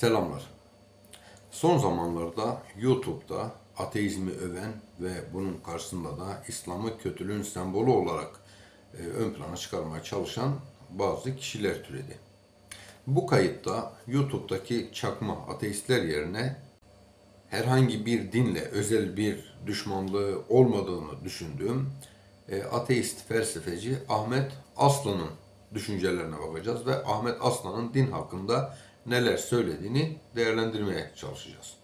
Selamlar. Son zamanlarda YouTube'da ateizmi öven ve bunun karşısında da İslam'ı kötülüğün sembolü olarak e, ön plana çıkarmaya çalışan bazı kişiler türedi. Bu kayıtta YouTube'daki çakma ateistler yerine herhangi bir dinle özel bir düşmanlığı olmadığını düşündüğüm e, ateist felsefeci Ahmet Aslan'ın düşüncelerine bakacağız ve Ahmet Aslan'ın din hakkında neler söylediğini değerlendirmeye çalışacağız.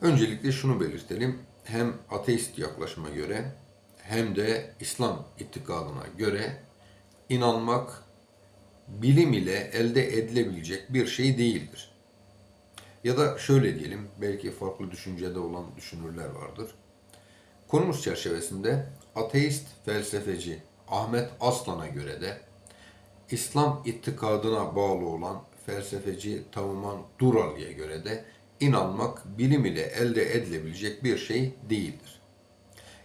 Öncelikle şunu belirtelim. Hem ateist yaklaşıma göre hem de İslam itikadına göre inanmak bilim ile elde edilebilecek bir şey değildir. Ya da şöyle diyelim, belki farklı düşüncede olan düşünürler vardır. Konumuz çerçevesinde ateist felsefeci Ahmet Aslan'a göre de İslam itikadına bağlı olan felsefeci Tavuman Durali'ye göre de inanmak bilim ile elde edilebilecek bir şey değildir.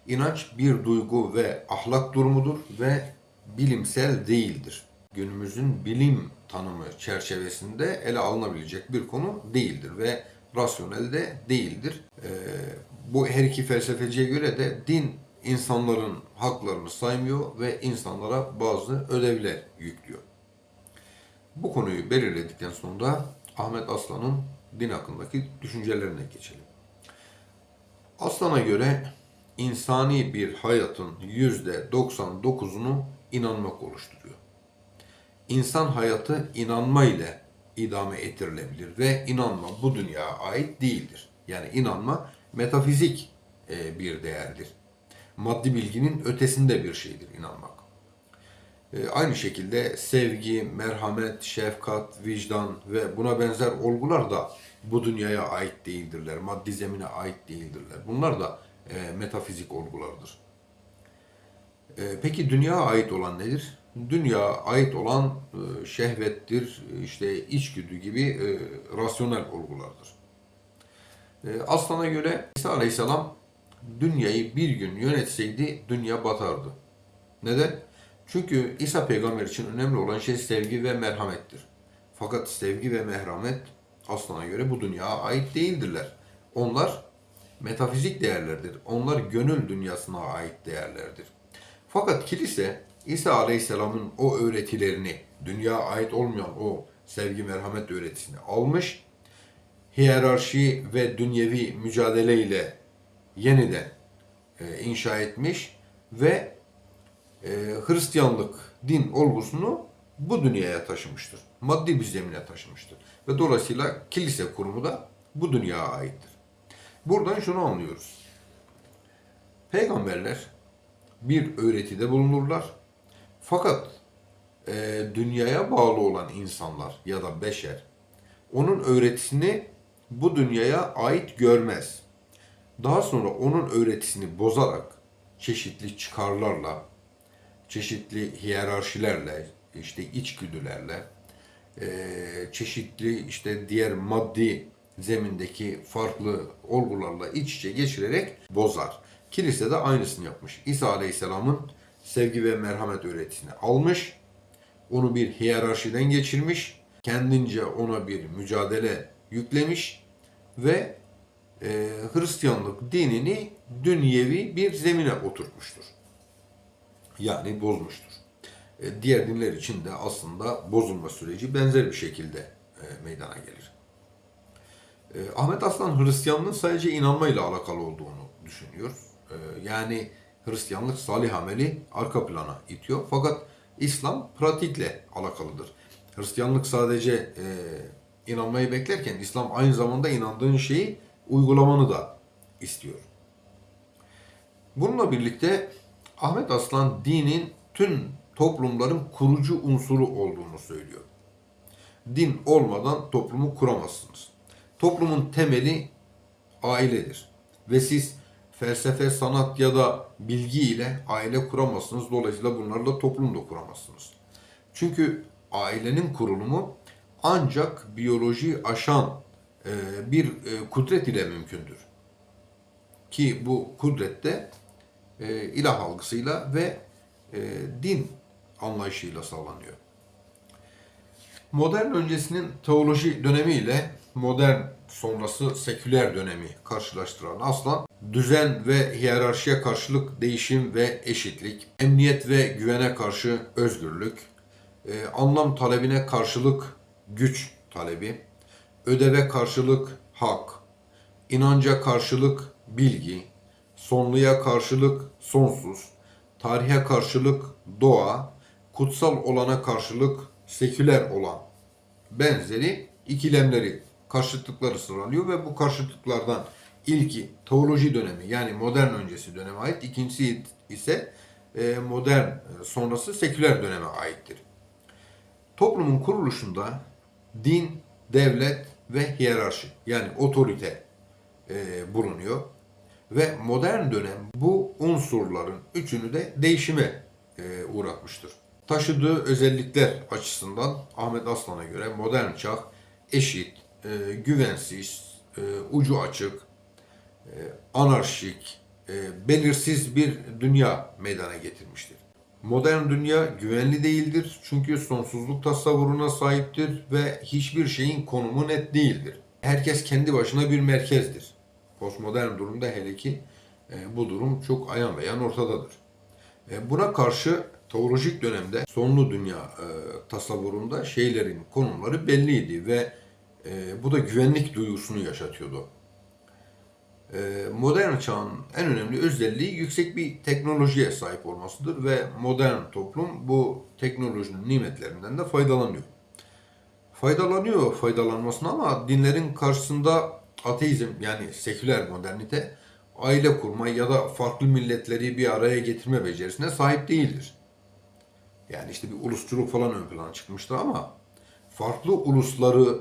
İnanç bir duygu ve ahlak durumudur ve bilimsel değildir. Günümüzün bilim tanımı çerçevesinde ele alınabilecek bir konu değildir ve rasyonel de değildir. Ee, bu her iki felsefeciye göre de din insanların haklarını saymıyor ve insanlara bazı ödevler yüklüyor. Bu konuyu belirledikten sonra Ahmet Aslan'ın din hakkındaki düşüncelerine geçelim. Aslan'a göre insani bir hayatın yüzde 99'unu inanmak oluşturuyor. İnsan hayatı inanma ile idame ettirilebilir ve inanma bu dünyaya ait değildir. Yani inanma metafizik e, bir değerdir. Maddi bilginin ötesinde bir şeydir inanmak. E, Aynı şekilde sevgi, merhamet, şefkat, vicdan ve buna benzer olgular da bu dünyaya ait değildirler. Maddi zemine ait değildirler. Bunlar da e, metafizik olgulardır. E, Peki dünyaya ait olan nedir? Dünyaya ait olan e, şehvettir, işte içgüdü gibi e, rasyonel olgulardır. E, Aslan'a göre İsa Aleyhisselam dünyayı bir gün yönetseydi dünya batardı. Neden? Çünkü İsa peygamber için önemli olan şey sevgi ve merhamettir. Fakat sevgi ve merhamet aslına göre bu dünyaya ait değildirler. Onlar metafizik değerlerdir. Onlar gönül dünyasına ait değerlerdir. Fakat kilise İsa Aleyhisselam'ın o öğretilerini, dünyaya ait olmayan o sevgi merhamet öğretisini almış, hiyerarşi ve dünyevi mücadeleyle yeniden e, inşa etmiş ve e, Hristiyanlık din olgusunu bu dünyaya taşımıştır. Maddi bir zemine taşımıştır. Ve dolayısıyla kilise kurumu da bu dünyaya aittir. Buradan şunu anlıyoruz. Peygamberler bir öğretide bulunurlar. Fakat e, dünyaya bağlı olan insanlar ya da beşer onun öğretisini bu dünyaya ait görmez. Daha sonra onun öğretisini bozarak çeşitli çıkarlarla, çeşitli hiyerarşilerle, işte içgüdülerle, eee, çeşitli işte diğer maddi zemindeki farklı olgularla iç içe geçirerek bozar. Kilise de aynısını yapmış. İsa Aleyhisselam'ın sevgi ve merhamet öğretisini almış, onu bir hiyerarşiden geçirmiş, kendince ona bir mücadele yüklemiş ve e, Hristiyanlık dinini dünyevi bir zemine oturtmuştur. Yani bozmuştur. E, diğer dinler için de aslında bozulma süreci benzer bir şekilde e, meydana gelir. E, Ahmet Aslan Hristiyanlığın sadece inanmayla alakalı olduğunu düşünüyor. E, yani Hristiyanlık salih ameli arka plana itiyor. Fakat İslam pratikle alakalıdır. Hristiyanlık sadece e, inanmayı beklerken İslam aynı zamanda inandığın şeyi uygulamanı da istiyor. Bununla birlikte Ahmet Aslan dinin tüm toplumların kurucu unsuru olduğunu söylüyor. Din olmadan toplumu kuramazsınız. Toplumun temeli ailedir. Ve siz felsefe, sanat ya da bilgi ile aile kuramazsınız. Dolayısıyla bunlarla toplum da kuramazsınız. Çünkü ailenin kurulumu ancak biyoloji aşan e, bir e, kudret ile mümkündür. Ki bu kudrette e, ilah algısıyla ve e, din anlayışıyla sağlanıyor. Modern öncesinin teoloji dönemi ile modern sonrası seküler dönemi karşılaştıran Aslan, düzen ve hiyerarşiye karşılık değişim ve eşitlik, emniyet ve güvene karşı özgürlük, e, anlam talebine karşılık güç talebi, ödeve karşılık hak, inanca karşılık bilgi, sonluya karşılık sonsuz, tarihe karşılık doğa, kutsal olana karşılık seküler olan benzeri ikilemleri, karşıtlıkları sıralıyor ve bu karşıtlıklardan ilki teoloji dönemi yani modern öncesi döneme ait, ikincisi ise e, modern e, sonrası seküler döneme aittir. Toplumun kuruluşunda din, devlet ve hiyerarşi yani otorite e, bulunuyor. Ve modern dönem bu unsurların üçünü de değişime e, uğratmıştır. Taşıdığı özellikler açısından Ahmet Aslan'a göre modern çağ eşit, e, güvensiz, e, ucu açık, anarşik, belirsiz bir dünya meydana getirmiştir. Modern dünya güvenli değildir çünkü sonsuzluk tasavvuruna sahiptir ve hiçbir şeyin konumu net değildir. Herkes kendi başına bir merkezdir. Postmodern durumda hele ki e, bu durum çok ayan beyan ortadadır. E, buna karşı teolojik dönemde sonlu dünya e, tasavvurunda şeylerin konumları belliydi ve e, bu da güvenlik duygusunu yaşatıyordu. E, modern çağın en önemli özelliği yüksek bir teknolojiye sahip olmasıdır ve modern toplum bu teknolojinin nimetlerinden de faydalanıyor. Faydalanıyor faydalanmasına ama dinlerin karşısında ateizm yani seküler modernite aile kurma ya da farklı milletleri bir araya getirme becerisine sahip değildir. Yani işte bir ulusçuluk falan ön plana çıkmıştı ama farklı ulusları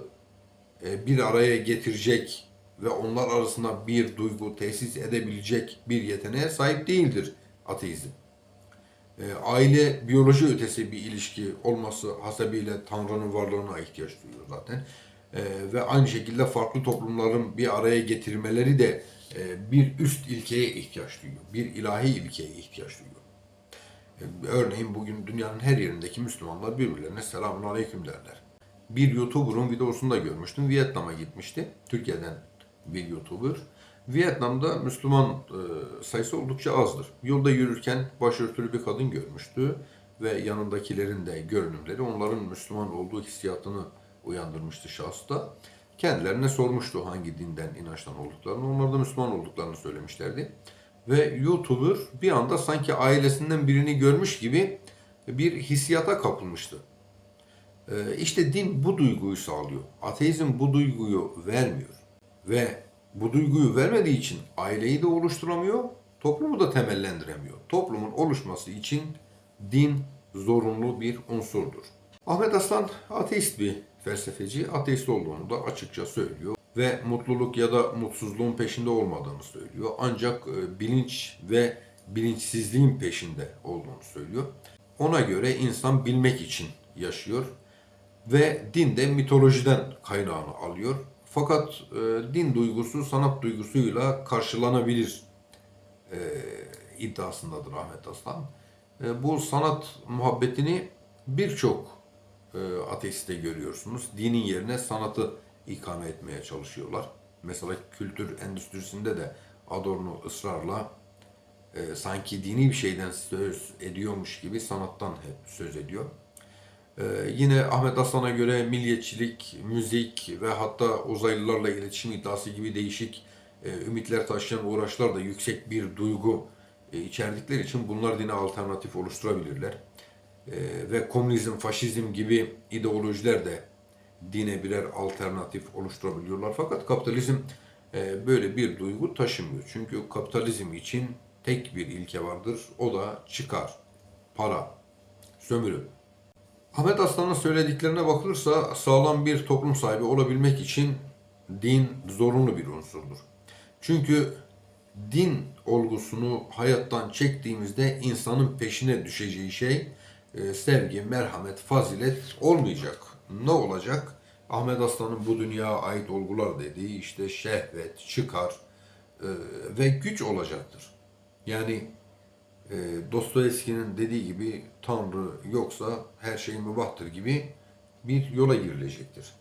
e, bir araya getirecek ve onlar arasında bir duygu tesis edebilecek bir yeteneğe sahip değildir ateizm. E, aile biyoloji ötesi bir ilişki olması hasebiyle Tanrı'nın varlığına ihtiyaç duyuyor zaten. E, ve aynı şekilde farklı toplumların bir araya getirmeleri de e, bir üst ilkeye ihtiyaç duyuyor. Bir ilahi ilkeye ihtiyaç duyuyor. E, örneğin bugün dünyanın her yerindeki Müslümanlar birbirlerine selamun aleyküm derler. Bir YouTuber'ın videosunu da görmüştüm. Vietnam'a gitmişti. Türkiye'den bir YouTuber. Vietnam'da Müslüman e, sayısı oldukça azdır. Yolda yürürken başörtülü bir kadın görmüştü ve yanındakilerin de görünümleri onların Müslüman olduğu hissiyatını uyandırmıştı şahısta. Kendilerine sormuştu hangi dinden, inançtan olduklarını. Onlar da Müslüman olduklarını söylemişlerdi. Ve YouTuber bir anda sanki ailesinden birini görmüş gibi bir hissiyata kapılmıştı. Ee, işte din bu duyguyu sağlıyor. Ateizm bu duyguyu vermiyor. Ve bu duyguyu vermediği için aileyi de oluşturamıyor, toplumu da temellendiremiyor. Toplumun oluşması için din zorunlu bir unsurdur. Ahmet Aslan ateist bir felsefeci, ateist olduğunu da açıkça söylüyor ve mutluluk ya da mutsuzluğun peşinde olmadığını söylüyor. Ancak e, bilinç ve bilinçsizliğin peşinde olduğunu söylüyor. Ona göre insan bilmek için yaşıyor ve din de mitolojiden kaynağını alıyor. Fakat e, din duygusu sanat duygusuyla karşılanabilir e, iddiasındadır Ahmet Aslan. E, bu sanat muhabbetini birçok ateiste görüyorsunuz. Dinin yerine sanatı ikame etmeye çalışıyorlar. Mesela kültür endüstrisinde de Adorno ısrarla e, sanki dini bir şeyden söz ediyormuş gibi sanattan hep söz ediyor. Ee, yine Ahmet Aslan'a göre milliyetçilik, müzik ve hatta uzaylılarla iletişim iddiası gibi değişik e, ümitler taşıyan uğraşlar da yüksek bir duygu e, içerdikleri için bunlar dine alternatif oluşturabilirler. E, ve komünizm, faşizm gibi ideolojiler de dine birer alternatif oluşturabiliyorlar. Fakat kapitalizm e, böyle bir duygu taşımıyor. Çünkü kapitalizm için tek bir ilke vardır. O da çıkar, para, sömürü. Ahmet Aslan'ın söylediklerine bakılırsa sağlam bir toplum sahibi olabilmek için din zorunlu bir unsurdur. Çünkü din olgusunu hayattan çektiğimizde insanın peşine düşeceği şey e, sevgi, merhamet, fazilet olmayacak. Ne olacak? Ahmet Aslan'ın bu dünyaya ait olgular dediği işte şehvet, çıkar e, ve güç olacaktır. Yani e, Dostoyevski'nin dediği gibi Tanrı yoksa her şey mübahtır gibi bir yola girilecektir.